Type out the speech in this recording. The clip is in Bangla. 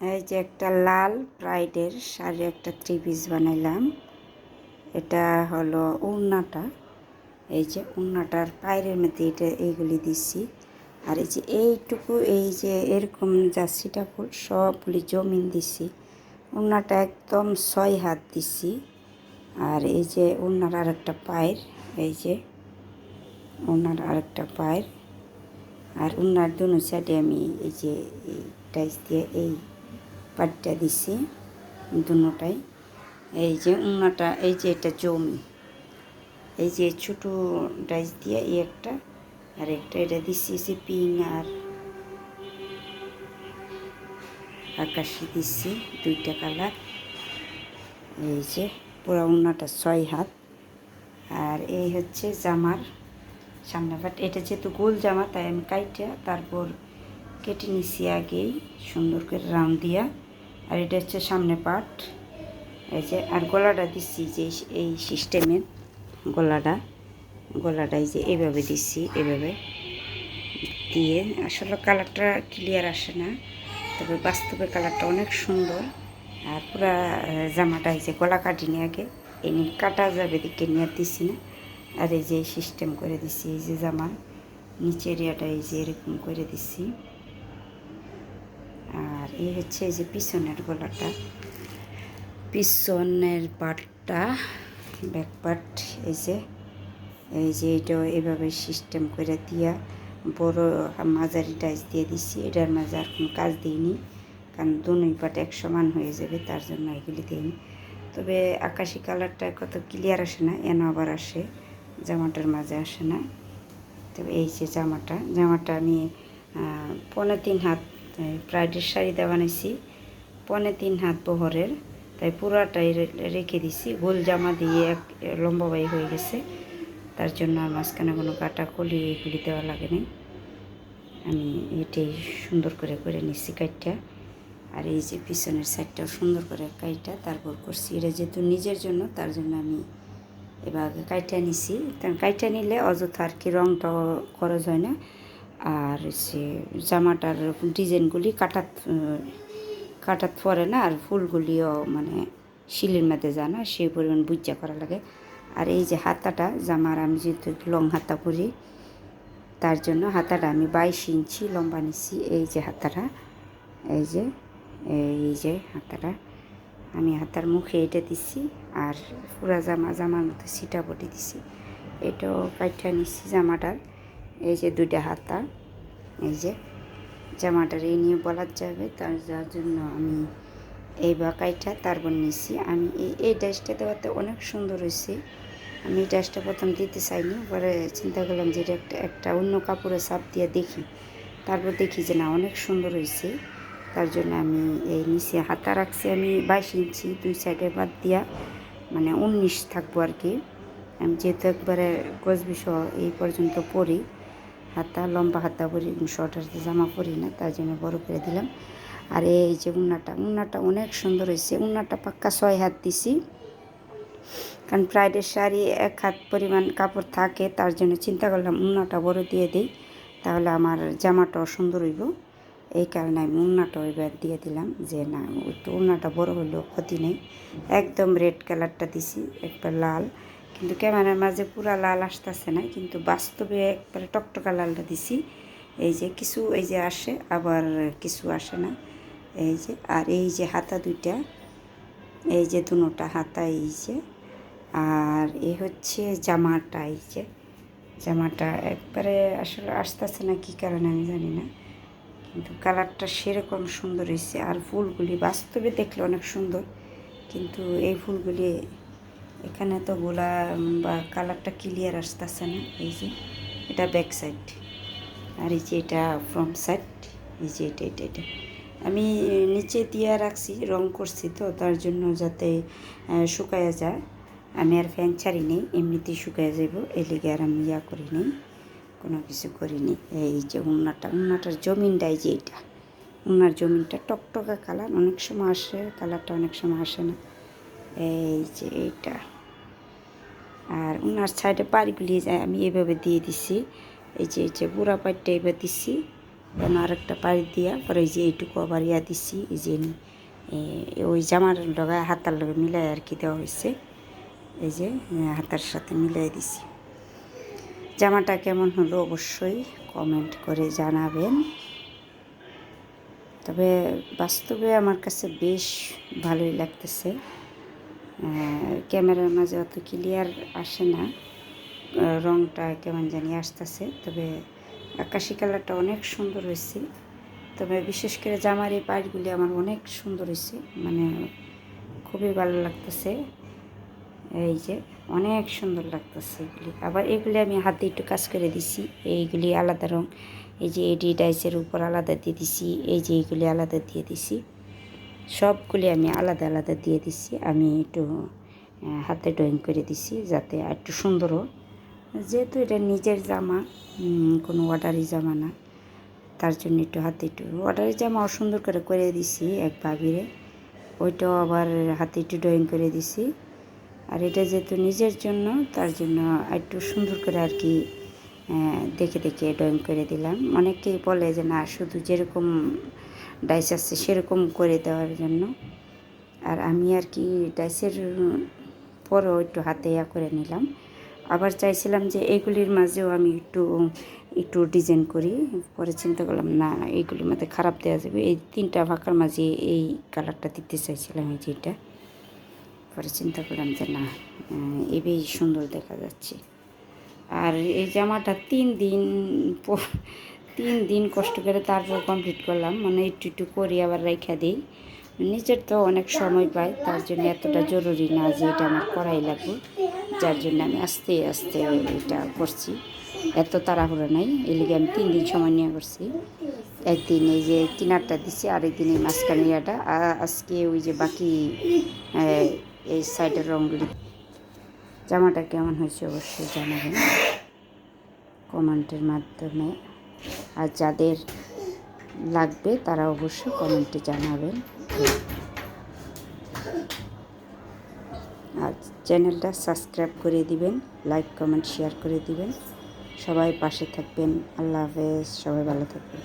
এই যে একটা লাল প্রাইডের শাড়ি, একটা থ্রি পিস বানাইলাম। এটা হলো উন্নাটা এই যে উন্নাটার পায়ের মধ্যে এটা এইগুলি দিচ্ছি আর এই যে এইটুকু, এই যে এরকম জার্সিটা ফুল সবগুলি জমিন দিছি। উন্নাটা একদম ছয় হাত দিছি। আর এই যে উন্নার আরেকটা পায়ের, এই যে উন্নার আরেকটা পায়ের। আর উন্নার দুনো সাইডে আমি এই যে এই টাইস দিয়ে এই পাটটা দিছি দুটাই এই যে উন্নাটা এই যে এটা জমি। এই যে ছোটো ডাইস দিয়ে এই একটা, আর একটা এটা দিচ্ছি যে পিঙ্ক আর আকাশি দিচ্ছি দুইটা কালার। এই যে পুরা উন্নাটা ছয় হাত। আর এই হচ্ছে জামার সামনে বাট এটা যেহেতু গোল জামা, তাই আমি কাইটা তারপর কেটে নিছি আগেই সুন্দর করে রাউন্ড দিয়া। আর এটা হচ্ছে সামনে পাট। এই যে, আর গলাটা দিচ্ছি যে এই সিস্টেমের গলাটা গলাটা এই যে এইভাবে দিচ্ছি, এভাবে দিয়ে। আসলে কালারটা ক্লিয়ার আসে না, তবে বাস্তবে কালারটা অনেক সুন্দর। আর পুরা জামাটা এই যে গলা কাটিনি আগে এনে কাটা যাবে দিকে নিয়ে দিছি না। আর এই যে সিস্টেম করে দিছি এই যে জামা, নিচের এরিয়াটা এই যে এরকম করে দিছি আর এই হচ্ছে এই যে পিছনের গলাটা। পিছনের পাটটা ব্যাক পাট এই যে এই যে এটা এভাবে সিস্টেম করে দিয়া বড় মাঝারি টাইস দিয়ে দিছি। এটার মাঝে আর কোনো কাজ দিইনি, কারণ দুই পাট এক সমান হয়ে যাবে, তার জন্য এগুলি দিইনি। তবে আকাশি কালারটা কত ক্লিয়ার আসে না, এন আবার আসে, জামাটার মাঝে আসে না। তবে এই যে জামাটা জামাটা আমি পনেরো তিন হাত প্রাইডের শাড়িটা বানাইছি। পনে তিন হাত বহরের, তাই পুরাটাই রেখে দিছি। গোল জামা দিয়ে এক লম্বাবাই হয়ে গেছে। তার জন্য আর মাঝখানে কোনো কাটা কলি এগুলি দেওয়া লাগে নাই। আমি এটাই সুন্দর করে করে নিচ্ছি কাইটটা। আর এই যে পিছনের সাইডটাও সুন্দর করে কাইটা তারপর করছি। এটা যেহেতু নিজের জন্য, তার জন্য আমি এবার কাইটা নিছি। কাইটা নিলে অযথা আর কি রঙটাও খরচ হয় না। আর সে জামাটার ডিজাইনগুলি কাটাত কাটাত পরে না, আর ফুলগুলিও মানে শিলের মধ্যে যায় না, সেই পরিমাণ বুজ্জা করা লাগে। আর এই যে হাতাটা, জামার আমি যেহেতু লং হাতা পরি, তার জন্য হাতাটা আমি বাইশ ইঞ্চি লম্বা নিচ্ছি এই যে হাতাটা, এই যে এই যে হাতাটা। আমি হাতার মুখে এটা দিছি, আর পুরা জামা, জামার মতো সিটা বটি দিছি। এটাও কাইটা নিচ্ছি জামাটার। এই যে দুইটা হাতা, এই যে জামাটার এই নিয়ে বলার যাবে, তার যার জন্য আমি এই বাকাইটা, তারপর নিচ্ছি আমি এই এই ড্রেসটা দেওয়াতে অনেক সুন্দর হয়েছে। আমি এই ড্রেসটা প্রথম দিতে চাইনি, পরে চিন্তা করলাম যে এটা একটা একটা অন্য কাপড়ে সাপ দিয়ে দেখি। তারপর দেখি যে না, অনেক সুন্দর হয়েছে। তার জন্য আমি এই নিচে হাতা রাখছি, আমি বাইশ ইঞ্চি, দুই সাইডে বাদ দিয়া মানে উনিশ থাকব আর কি। আমি যেহেতু একবারে গজবি সহ এই পর্যন্ত পরি হাতা, লম্বা হাতা পরি, শর্ট হাতে জামা পরি না, তার জন্য বড় করে দিলাম। আর এই যে উন্নাটা উন্নাটা অনেক সুন্দর হয়েছে। উন্নাটা পাক্কা ছয় হাত দিছি। কারণ প্রাইডের শাড়ি এক হাত পরিমাণ কাপড় থাকে, তার জন্য চিন্তা করলাম উন্নাটা বড় দিয়ে দিই, তাহলে আমার জামাটাও সুন্দর হইব। এই কারণে আমি উন্নাটা এবার দিয়ে দিলাম যে না, একটু উন্নাটা বড় হলেও ক্ষতি নেই। একদম রেড কালারটা দিছি, একবার লাল। কিন্তু ক্যামেরার মাঝে পুরা লাল আসতেছে না, কিন্তু বাস্তবে একবারে টকটকা লালটা দিছি। এই যে কিছু, এই যে আসে, আবার কিছু আসে না। এই যে, আর এই যে হাতা দুইটা, এই যে দুটা হাতা, এই যে, আর এ হচ্ছে জামাটা, এই যে। জামাটা একবারে আসলে আসতেছে না, কী কারণে আমি জানি না। কিন্তু কালারটা সেরকম সুন্দর হয়েছে, আর ফুলগুলি বাস্তবে দেখলে অনেক সুন্দর, কিন্তু এই ফুলগুলি এখানে তো গোলা বা কালারটা ক্লিয়ার আসতেছে না, এই যে। এটা ব্যাক সাইড আর এই যে এটা ফ্রন্ট সাইড এই যে এটা এটা এটা। আমি নিচে দিয়ে রাখছি, রং করছি তো, তার জন্য যাতে শুকায়া যায়। আমি আর ফ্যান ছাড়ি নেই, এমনিতেই শুকায় যাব এই লেগে আর আমি ইয়া করি নেই, কোনো কিছু করিনি এই যে উন্নাটা, উন্নাটার জমিনটাই যে এটা। উন্নার জমিনটা টকটকা কালার, অনেক সময় আসে, কালারটা অনেক সময় আসে না। এই যে এইটা আর উনার সাইডে পাড়িগুলি আমি এভাবে দিয়ে দিছি, এই যে এই যে বুড়া পাইটটা এবার দিছি কেন আরেকটা পাড়ি দিয়া পরে এই যে এইটুকু আবার ইয়া দিছি, এই যে ওই জামার লগায় হাতার লগে মিলাই আর কি দেওয়া হয়েছে এই যে হাতার সাথে মিলাই দিছি। জামাটা কেমন হলো অবশ্যই কমেন্ট করে জানাবেন। তবে বাস্তবে আমার কাছে বেশ ভালোই লাগতেছে। ক্যামেরার মাঝে অত ক্লিয়ার আসে না। রংটা কেমন জানি আসতেছে। তবে আকাশি কালারটা অনেক সুন্দর হয়েছে। তবে বিশেষ করে জামার এই পাড়গুলি আমার অনেক সুন্দর হয়েছে। মানে খুবই ভালো লাগতেছে। এই যে অনেক সুন্দর লাগতেছে এগুলি। আবার এগুলি আমি হাতে একটু কাজ করে দিছি। এইগুলি আলাদা রং। এই যে এডি ডাইসের উপর আলাদা দিয়ে দিছি। এই যে এইগুলি আলাদা দিয়ে দিছি। সবগুলি আমি আলাদা আলাদা দিয়ে দিছি। আমি একটু হাতে ড্রয়িং করে দিছি যাতে একটু সুন্দর হোক। যেহেতু এটা নিজের জামা কোনো অর্ডারি জামা না, তার জন্য একটু হাতে একটু অর্ডারি জামা অসুন্দর করে করে দিছি এক ভাবিরে ওইটাও আবার হাতে একটু ড্রয়িং করে দিছি। আর এটা যেহেতু নিজের জন্য, তার জন্য একটু সুন্দর করে আর কি দেখে দেখে ড্রয়িং করে দিলাম। অনেকেই বলে যে, না, শুধু যেরকম ডাইস আছে সেরকম করে দেওয়ার জন্য। আর আমি আর কি ডাইসের পরও একটু হাতে ইয়া করে নিলাম। আবার চাইছিলাম যে এইগুলির মাঝেও আমি একটু একটু ডিজাইন করি। পরে চিন্তা করলাম, না এইগুলির মধ্যে খারাপ দেওয়া যাবে। এই তিনটা ফাঁকার মাঝে এই কালারটা দিতে চাইছিলাম এই যেটা। পরে চিন্তা করলাম যে না এবেই সুন্দর দেখা যাচ্ছে। আর এই জামাটা তিন দিন তিন দিন কষ্ট করে তারপর কমপ্লিট করলাম। মানে একটু একটু করি আবার রেখা দিই। নিজের তো অনেক সময় পাই, তার জন্য এতটা জরুরি না যে এটা আমার করাই লাগবে। যার জন্য আমি আস্তে আস্তে এটা করছি। এত তাড়াহুড়ো নাই এই লিগে আমি তিন দিন সময় নিয়ে করছি। একদিন এই যে কিনারটা দিছি আরেকদিন এই মাঝখানে ইয়াটা। আজকে ওই যে বাকি এই সাইডের রঙগুলি জামাটা কেমন হয়েছে অবশ্যই জানাবেন। কমেন্টের মাধ্যমে। আর যাদের লাগবে তারা অবশ্যই কমেন্টে জানাবেন। আর চ্যানেলটা সাবস্ক্রাইব করে দিবেন, লাইক, কমেন্ট, শেয়ার করে দিবেন। সবাই পাশে থাকবেন। আল্লাহ হাফেজ, সবাই ভালো থাকবেন।